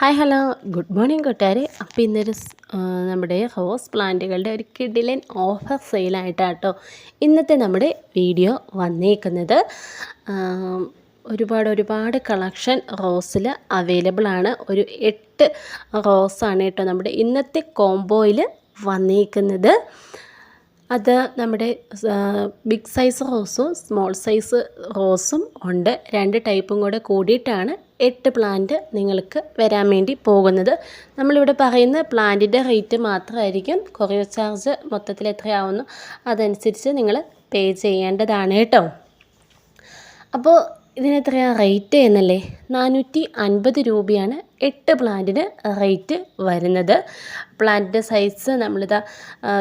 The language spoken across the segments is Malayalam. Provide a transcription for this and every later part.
ഹായ് ഹലോ ഗുഡ് മോർണിംഗ് കൂട്ടുകാരെ അപ്പോൾ ഇന്നൊരു നമ്മുടെ ഹോസ് പ്ലാന്റുകളുടെ ഒരു കിഡിലൻ ഓഫർ സെയിലായിട്ടാട്ടോ ഇന്നത്തെ നമ്മുടെ വീഡിയോ വന്നേക്കുന്നത്. ഒരുപാട് ഒരുപാട് കളക്ഷൻ റോസിൽ അവൈലബിൾ ആണ്. ഒരു എട്ട് റോസാണ് കേട്ടോ നമ്മുടെ ഇന്നത്തെ കോംബോയിൽ വന്നേക്കുന്നത്. അത് നമ്മുടെ ബിഗ് സൈസ് റോസും സ്മോൾ സൈസ് റോസും ഉണ്ട്. രണ്ട് ടൈപ്പും കൂടെ കൂടിയിട്ടാണ് എട്ട് പ്ലാന്റ് നിങ്ങൾക്ക് വരാൻ വേണ്ടി പോകുന്നത്. നമ്മളിവിടെ പറയുന്ന പ്ലാന്റിന്റെ റേറ്റ് മാത്രമായിരിക്കും കൊറിയർ ചാർജ് മൊത്തത്തിൽ എത്രയാവുന്നു. അതനുസരിച്ച് നിങ്ങൾ പേ ചെയ്യേണ്ടതാണ് കേട്ടോ. അപ്പോൾ ഇതിന് എത്രയാണ് റേറ്റ് എന്നല്ലേ? നാനൂറ്റി അൻപത് രൂപയാണ് എട്ട് പ്ലാന്റിന് റേറ്റ് വരുന്നത്. പ്ലാന്റിന്റെ സൈസ് നമ്മളിതാ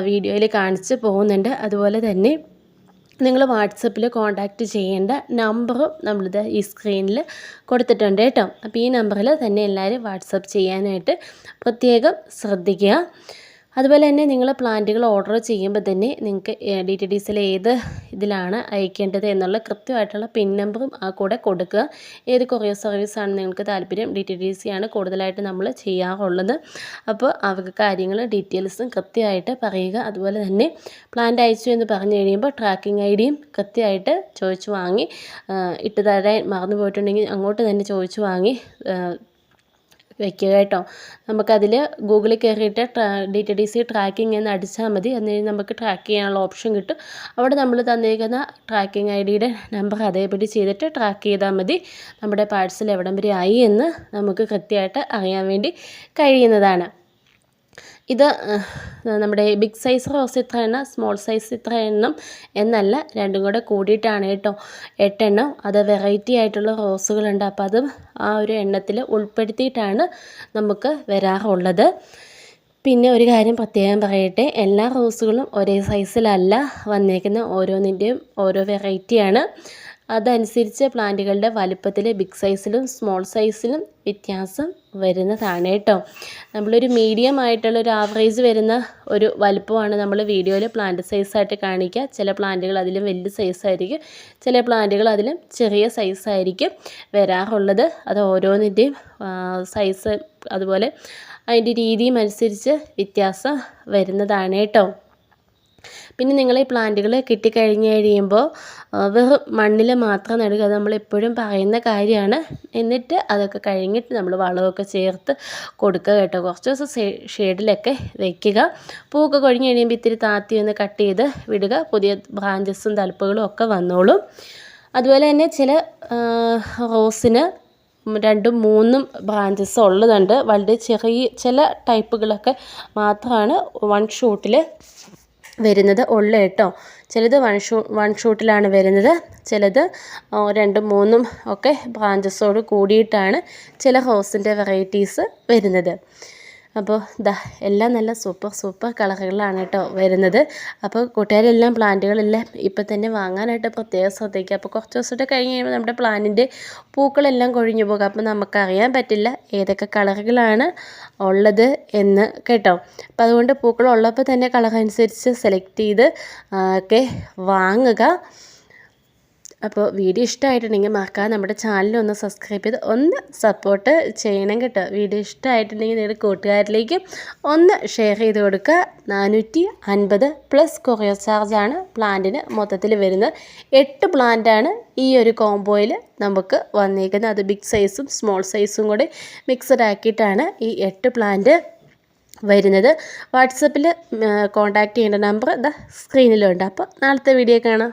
വീഡിയോയിൽ കാണിച്ച് പോകുന്നുണ്ട്. അതുപോലെ തന്നെ നിങ്ങൾ വാട്സപ്പിൽ കോൺടാക്റ്റ് ചെയ്യേണ്ട നമ്പറും നമ്മളിത് ഈ സ്ക്രീനിൽ കൊടുത്തിട്ടുണ്ട് കേട്ടോ. അപ്പോൾ ഈ നമ്പറിൽ തന്നെ എല്ലാവരും വാട്സപ്പ് ചെയ്യാനായിട്ട് പ്രത്യേകം ശ്രദ്ധിക്കുക. അതുപോലെ തന്നെ നിങ്ങൾ പ്ലാന്റുകൾ ഓർഡർ ചെയ്യുമ്പോൾ തന്നെ നിങ്ങൾക്ക് ഡി ടി ഡി സിയിൽ ഏത് ഇതിലാണ് അയക്കേണ്ടത് എന്നുള്ള കൃത്യമായിട്ടുള്ള പിൻ നമ്പറും ആ കൂടെ കൊടുക്കുക. ഏത് കൊറിയർ സർവീസാണ് നിങ്ങൾക്ക് താല്പര്യം ഡി ടി ഡി സി ആണ് കൂടുതലായിട്ട് നമ്മൾ ചെയ്യാറുള്ളത്. അപ്പോൾ അവർക്ക് കാര്യങ്ങൾ ഡീറ്റെയിൽസും കൃത്യമായിട്ട് പറയുക. അതുപോലെ തന്നെ പ്ലാന്റ് അയച്ചു എന്ന് പറഞ്ഞു കഴിയുമ്പോൾ ട്രാക്കിംഗ് ഐ ഡിയും കൃത്യമായിട്ട് ചോദിച്ചു വാങ്ങി ഇട്ട് തരാൻ മറന്നു പോയിട്ടുണ്ടെങ്കിൽ അങ്ങോട്ട് തന്നെ ചോദിച്ചു വാങ്ങി വെക്കുക കേട്ടോ. നമുക്കതിൽ ഗൂഗിളിൽ കയറിയിട്ട് D T D C tracking എന്ന് അടിച്ചാൽ മതി. എന്നിട്ട് നമുക്ക് ട്രാക്ക് ചെയ്യാനുള്ള ഓപ്ഷൻ കിട്ടും. അവിടെ നമ്മൾ തന്നിരിക്കുന്ന ട്രാക്കിംഗ് ഐ ഡിയുടെ നമ്പർ അതേപടി ചെയ്തിട്ട് ട്രാക്ക് ചെയ്താൽ മതി. നമ്മുടെ പാഴ്സൽ എവിടം വരെ ആയി എന്ന് നമുക്ക് കൃത്യമായിട്ട് അറിയാൻ വേണ്ടി കഴിയുന്നതാണ്. ഇത് നമ്മുടെ ബിഗ് സൈസ് റോസ് ഇത്ര എണ്ണം സ്മോൾ സൈസ് ഇത്ര എണ്ണം എന്നല്ല രണ്ടും കൂടെ കൂടിയിട്ടാണ് കേട്ടോ. എട്ടെണ്ണം അത് വെറൈറ്റി ആയിട്ടുള്ള റോസുകളുണ്ട് അപ്പോൾ അത് ആ ഒരു എണ്ണത്തിൽ ഉൾപ്പെടുത്തിയിട്ടാണ് നമുക്ക് വരാറുള്ളത്. പിന്നെ ഒരു കാര്യം പ്രത്യേകം പറയട്ടെ എല്ലാ റോസുകളും ഒരേ സൈസിലല്ല വന്നേക്കുന്ന ഓരോന്നിന്റെയും ഓരോ വെറൈറ്റിയാണ് അതനുസരിച്ച് പ്ലാന്റുകളുടെ വലുപ്പത്തിൽ ബിഗ് സൈസിലും സ്മോൾ സൈസിലും വ്യത്യാസം വരുന്നതാണ് കേട്ടോ. നമ്മളൊരു മീഡിയം ആയിട്ടുള്ള ഒരു ആവറേജ് വരുന്ന ഒരു വലുപ്പമാണ് നമ്മൾ വീഡിയോയിൽ പ്ലാന്റ് സൈസായിട്ട് കാണിക്കുക. ചില പ്ലാന്റുകൾ അതിലും വലിയ സൈസായിരിക്കും ചില പ്ലാന്റുകൾ അതിലും ചെറിയ സൈസായിരിക്കും വരാറുള്ളത്. അത് ഓരോന്നിന്റെയും സൈസ് അതുപോലെ അതിന്റെ രീതിയും അനുസരിച്ച് വ്യത്യാസം വരുന്നതാണ് കേട്ടോ. പിന്നെ നിങ്ങൾ ഈ പ്ലാന്റുകൾ കിട്ടിക്കഴിഞ്ഞ് കഴിയുമ്പോൾ വെറും മണ്ണിൽ മാത്രം നടുക അത് നമ്മളെപ്പോഴും പറയുന്ന കാര്യമാണ്. എന്നിട്ട് അതൊക്കെ കഴിഞ്ഞിട്ട് നമ്മൾ വളമൊക്കെ ചേർത്ത് കൊടുക്കുക കേട്ടോ. കുറച്ച് ദിവസം ഷെയ്ഡിലൊക്കെ വയ്ക്കുക പൂവൊക്കെ കൊഴിഞ്ഞ് കഴിയുമ്പോൾ ഇത്തിരി താത്തി ഒന്ന് കട്ട് ചെയ്ത് വിടുക. പുതിയ ബ്രാഞ്ചസും തലപ്പുകളും ഒക്കെ വന്നോളും. അതുപോലെ തന്നെ ചില റോസിന് രണ്ടും മൂന്നും ബ്രാഞ്ചസ് ഉള്ളതുണ്ട്. വളരെ ചെറിയ ചില ടൈപ്പുകളൊക്കെ മാത്രമാണ്. വൺ ഷൂട്ടിൽ വരുന്നത് ഉള്ളു കേട്ടോ. ചിലത് വൺ ഷൂ വൺ ഷൂട്ടിലാണ് വരുന്നത്. ചിലത് രണ്ടും മൂന്നും ഒക്കെ ബ്രാഞ്ചസോട് കൂടിയിട്ടാണ് ചില ഹോസിന്റെ വെറൈറ്റീസ് വരുന്നത്. അപ്പോൾ ദാ എല്ലാം നല്ല സൂപ്പർ സൂപ്പർ കളറുകളാണ് കേട്ടോ വരുന്നത്. അപ്പോൾ കൂട്ടുകാരെല്ലാം പ്ലാന്റുകളെല്ലാം ഇപ്പം തന്നെ വാങ്ങാനായിട്ട് പ്രത്യേകം ശ്രദ്ധിക്കുക. അപ്പോൾ കുറച്ച് ദിവസത്തെ കഴിഞ്ഞ് കഴിയുമ്പോൾ നമ്മുടെ പ്ലാന്റിന്റെ പൂക്കളെല്ലാം കൊഴിഞ്ഞു പോകും. അപ്പോൾ നമുക്കറിയാൻ പറ്റില്ല ഏതൊക്കെ കളറുകളാണ് ഉള്ളത് എന്ന് കേട്ടോ. അപ്പോൾ അതുകൊണ്ട് പൂക്കളുള്ളപ്പോൾ തന്നെ കളർ അനുസരിച്ച് സെലക്ട് ചെയ്ത് ഒക്കെ വാങ്ങുക. അപ്പോൾ വീഡിയോ ഇഷ്ടമായിട്ടുണ്ടെങ്കിൽ മറക്കാതെ നമ്മുടെ ചാനൽ ഒന്ന് സബ്സ്ക്രൈബ് ചെയ്ത് ഒന്ന് സപ്പോർട്ട് ചെയ്യണം കേട്ടോ. വീഡിയോ ഇഷ്ടമായിട്ടുണ്ടെങ്കിൽ നിങ്ങളുടെ കൂട്ടുകാരിലേക്ക് ഒന്ന് ഷെയർ ചെയ്ത് കൊടുക്കുക. നാനൂറ്റി അൻപത് പ്ലസ് കൊറിയർ ചാർജാണ് പ്ലാന്റിന് മൊത്തത്തിൽ വരുന്നത്. എട്ട് പ്ലാന്റാണ് ഈ ഒരു കോംബോയിൽ നമുക്ക് വന്നിരിക്കുന്നത് അത് ബിഗ് സൈസും സ്മോൾ സൈസും കൂടി മിക്സഡ് ആക്കിയിട്ടാണ് ഈ എട്ട് പ്ലാന്റ് വരുന്നത്. വാട്സപ്പിൽ കോൺടാക്റ്റ് ചെയ്യേണ്ട നമ്പർ ഇതാ സ്ക്രീനിലുണ്ട് അപ്പോൾ നാളത്തെ വീഡിയോ കാണാം.